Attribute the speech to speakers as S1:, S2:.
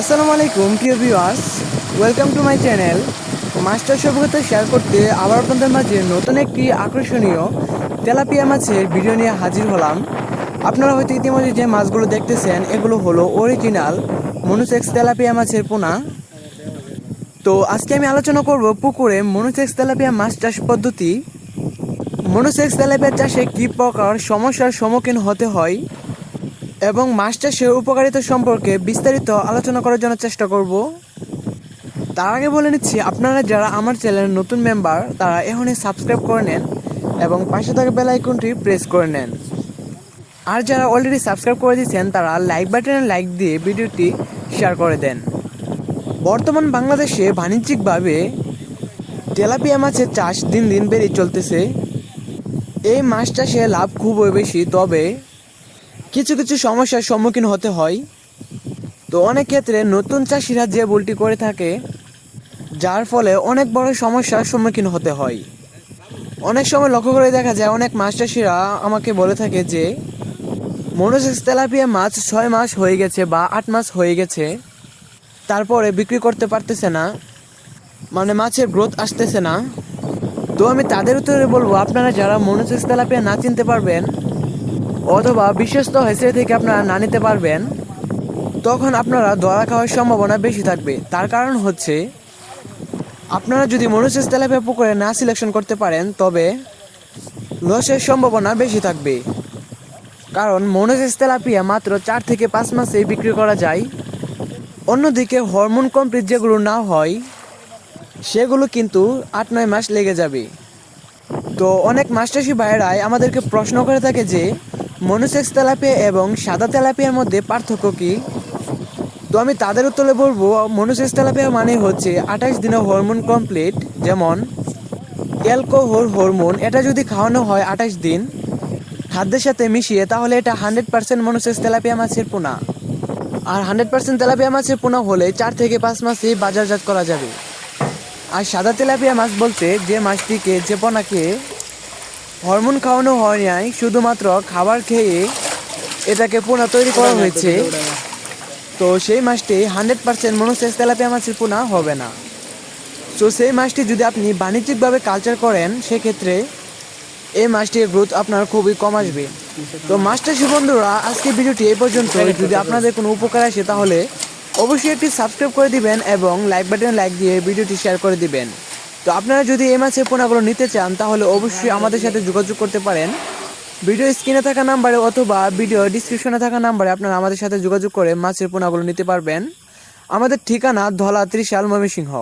S1: আসসালামু আলাইকুম, প্রিয় viewers welcome to my channel master সভ্যতা শেয়ার করতে আবার আপনাদের মাঝে নতুন একটি আকর্ষণীয় তেলাপিয়া মাছের ভিডিও নিয়ে হাজির হলাম। আপনারা হয়তো ইতিমধ্যে যে মাছগুলো দেখতেছেন, এগুলো হলো অরিজিনাল মনুসেক্স তেলাপিয়া মাছের পোনা। তো আজকে আমি আলোচনা করব পুকুরে মনুসেক্স তেলাপিয়া মাছ চাষ পদ্ধতি। মনুসেক্স তেলাপিয়া চাষে কী প্রকার সমস্যার সম্মুখীন হতে হয় এবং মাছ চাষের উপকারিতা সম্পর্কে বিস্তারিত আলোচনা করার জন্য চেষ্টা করব। তার আগে বলে নিচ্ছি, আপনারা যারা আমার চ্যানেলের নতুন মেম্বার, তারা এখনই সাবস্ক্রাইব করে নেন এবং পাশে থাকা বেল আইকনটি প্রেস করে নেন। আর যারা অলরেডি সাবস্ক্রাইব করে দিয়েছেন, তারা লাইক বাটনে লাইক দিয়ে ভিডিওটি শেয়ার করে দেন। বর্তমান বাংলাদেশে বাণিজ্যিকভাবে তেলাপিয়া মাছের চাষ দিন দিন বেড়ে চলতেছে। এই মাছ চাষে লাভ খুবই বেশি, তবে কিছু কিছু সমস্যার সম্মুখীন হতে হয়। তো অনেক ক্ষেত্রে নতুন চাষিরা যে ভুলটি করে থাকে, যার ফলে অনেক বড় সমস্যার সম্মুখীন হতে হয়। অনেক সময় লক্ষ্য করে দেখা যায়, অনেক মাছ চাষিরা আমাকে বলে থাকে যে মনোসেক্স তেলাপিয়া মাছ ছয় মাস হয়ে গেছে বা আট মাস হয়ে গেছে, তারপরে বিক্রি করতে পারতেছে না মানে মাছের গ্রোথ আসতেছে না। তো আমি তাদের উত্তরে বলব, আপনারা যারা মনোসেক্স তেলাপিয়া না চিনতে পারবেন অথবা বিশ্বস্ত হেসে থেকে আপনারা না নিতে পারবেন, তখন আপনারা ধরা খাওয়ার সম্ভাবনা বেশি থাকবে। তার কারণ হচ্ছে, আপনারা যদি মনুষ্য তেলাপিয়া পুকুরে না সিলেকশন করতে পারেন, তবে লসের সম্ভাবনা বেশি থাকবে। কারণ মনোসেস তেলাপিয়া মাত্র চার থেকে পাঁচ মাসে বিক্রি করা যায়। অন্যদিকে হরমোন কমপ্লিট যেগুলো না হয়, সেগুলো কিন্তু আট নয় মাস লেগে যাবে। তো অনেক মাস্টারসি ভাইয়েরাই আমাদেরকে প্রশ্ন করে থাকে যে মনোসেক্স তেলাপিয়া এবং সাদা তেলাপিয়ার মধ্যে পার্থক্য কি? তো আমি তাদের উত্তরে বলব মনোসেক্স তেলাপিয়া মানে হচ্ছে আঠাশ দিনে হরমোন কমপ্লিট যেমন অ্যালকোহল হরমোন। এটা যদি খাওয়ানো হয় আঠাশ দিন খাদ্যের সাথে মিশিয়ে, তাহলে এটা হান্ড্রেড পার্সেন্ট মনোসেক্স তেলাপিয়া মাছের পোনা। আর হান্ড্রেড পার্সেন্ট তেলাপিয়া মাছের পোনা হলে চার থেকে পাঁচ মাসেই বাজারজাত করা যাবে। আর সাদা তেলাপিয়া মাছ বলতে যে মাছটিকে যে পোনাকে হরমোন খাওয়ানো হয় নাই শুধুমাত্র খাবার খেয়ে এটাকে পোনা তৈরি করা হয়েছে। তো সেই মাছটি হান্ড্রেড পার্সেন্ট মনোসেস তেলাপিয়া মাছের পোনা হবে না। তো সেই মাছটি যদি আপনি বাণিজ্যিকভাবে কালচার করেন সেক্ষেত্রে এই মাছটির গ্রোথ আপনার খুবই কম আসবে। তো মাছটাসি বন্ধুরা আজকে ভিডিওটি এই পর্যন্ত। যদি আপনাদের কোনো উপকার আসে তাহলে অবশ্যই একটি সাবস্ক্রাইব করে দিবেন এবং লাইক বাটনে লাইক দিয়ে ভিডিওটি শেয়ার করে দিবেন। তো আপনারা যদি এই মাছের পোনাগুলো নিতে চান, তাহলে অবশ্যই আমাদের সাথে যোগাযোগ করতে পারেন। ভিডিও স্ক্রিনে থাকা নাম্বারে অথবা ভিডিও ডিসক্রিপশনে থাকা নাম্বারে আপনারা আমাদের সাথে যোগাযোগ করে মাছের পোনাগুলো নিতে পারবেন। আমাদের ঠিকানা ধলা ত্রিশাল ময়মনসিংহ।